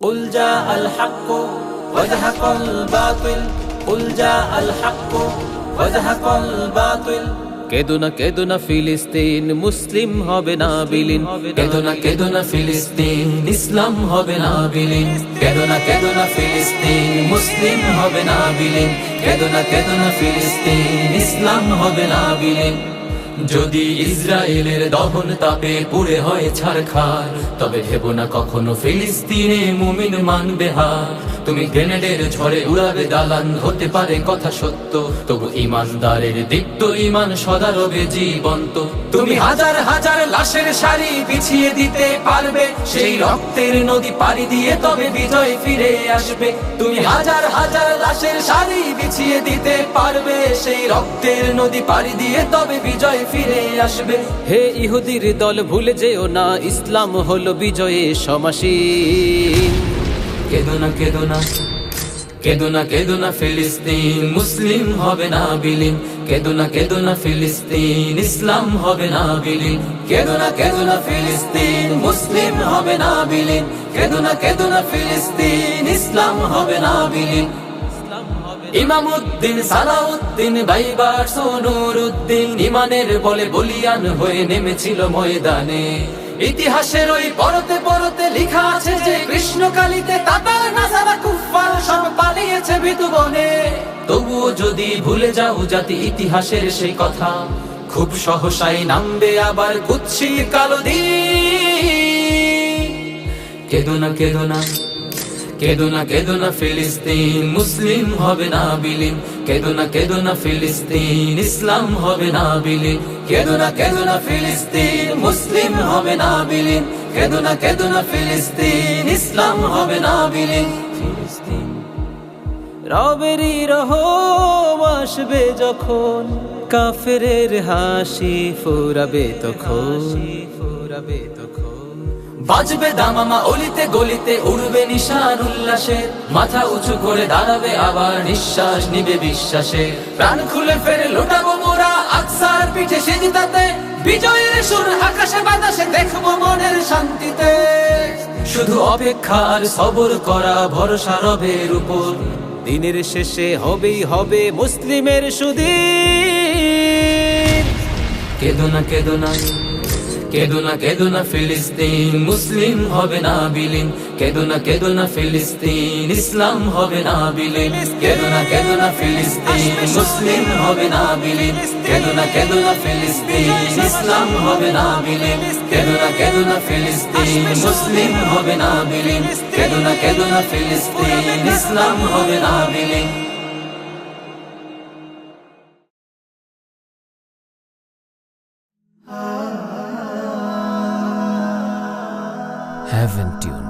قل جاء الحق وزهق الباطل قل جاء الحق وزهق الباطل কেদো না কেদো না ফিলিস্তিন মুসলিম হবে না বিলীন কেদো না কেদো না ফিলিস্তিন ইসলাম হবে না বিলীন কেদো না কেদো না ফিলিস্তিন মুসলিম হবে না বিলীন কেদো না কেদো না ফিলিস্তিন ইসলাম হবে না বিলীন যদি ইসরায়েলের দহন তাপে পুড়ে হয় ছারখার, তবে ভেব না কখনো ফিলিস্তিনে মুমিন মানবে হার। তুমি গ্রেনেডের ঝড়ে উড়াবে দালান, হতে পারে কথা সত্য, তবু ইমানদারের দীপ্ত ইমান সদা রবে জীবন্ত। তুমি হাজার হাজার লাশের সারি পিছিয়ে দিতে পারবে, সেই রক্তের নদী পাড়ি দিয়ে তবে বিজয় ফিরে আসবে। তুমি হাজার হাজার লাশের সারি বিছিয়ে দিতে পারবে, সেই রক্তের নদী পাড়ি দিয়ে তবে বিজয় ফিরে আসবে। হে ইহুদির দল ভুলে যেও না ইসলাম হলো বিজয়ে সমাসীন। কেদো না কেদো না কেদো না কেদো না ফিলিস্তিন মুসলিম হবে না বিলীন। কেদো না কেদো না ফিলিস্তিন ইসলাম হবে না বিলীন। কেদো না কেদো না ফিলিস্তিন মুসলিম হবে না বিলীন। কেদো না কেদো না ফিলিস্তিন ইসলাম হবে না বিলীন। ইমামউদ্দিন সালাউদ্দিন, বাইবার সোনুরউদ্দিন ইমানের বলে বলিয়ান হয়ে নেমেছিল ময়দানে। ইতিহাসের ওই পরতে পরতে লিখা আছে যে, কৃষ্ণকালীতে তাতার, নাসারা কুফার সব পালিয়েছে বিতুবনে তবুও যদি ভুলে যাও জাতি ইতিহাসের সেই কথা, খুব সহসাই নামবে আবার কুৎসির কালো দিন। কেদো না কেদো না। কেদো না কেদো না ফিলিস্তিন, মুসলিম হবে না বিলীন। কেদো না কেদো না ফিলিস্তিন, ইসলাম হবে না বিলীন। কেদো না কেদো না ফিলিস্তিন, মুসলিম হবে না বিলীন। কেদো না কেদো না ফিলিস্তিন, ইসলাম হবে না বিলীন। রবেরই রহম আসবে যখন, কাফেরের হাসি ফুরাবে তখন ফুরাবে তখন। বাজবে দামামা অলিতে গলিতে, উড়বে নিশান উল্লাসে। মাথা উঁচু করে দাঁড়াবে আবার নিঃশ্বাস নিবে বিশ্বাসে। প্রাণ খুলে ফেরে লোটাবো মোরা আকসার পিঠে সেজিতাতে বিজয়ের সুর আকাশে বাতাসে দেখব মনের শান্তিতে। শুধু অপেক্ষা আর সবর করা ভরসা রবের উপর। দিনের শেষে হবেই হবে মুসলিমের সুদিন। কেদো না কেদো না। কেদো না কেদো ফিলিস্তিন, মুসলিম হবে না বিলীন। কেদো না ফিলিস্তিন, ইসলাম হবে না বিলীন। কেদো না ফিলিস্তিন, মুসলিম হবে না বিলীন। কেদো না ফিলিস্তিন, ইসলাম হবে না বিলীন। কেদো না ফিলিস্তিন, মুসলিম হবে না বিলীন। কেদো না ফিলিস্তিন, ইসলাম হবে না বিলীন। Haven't you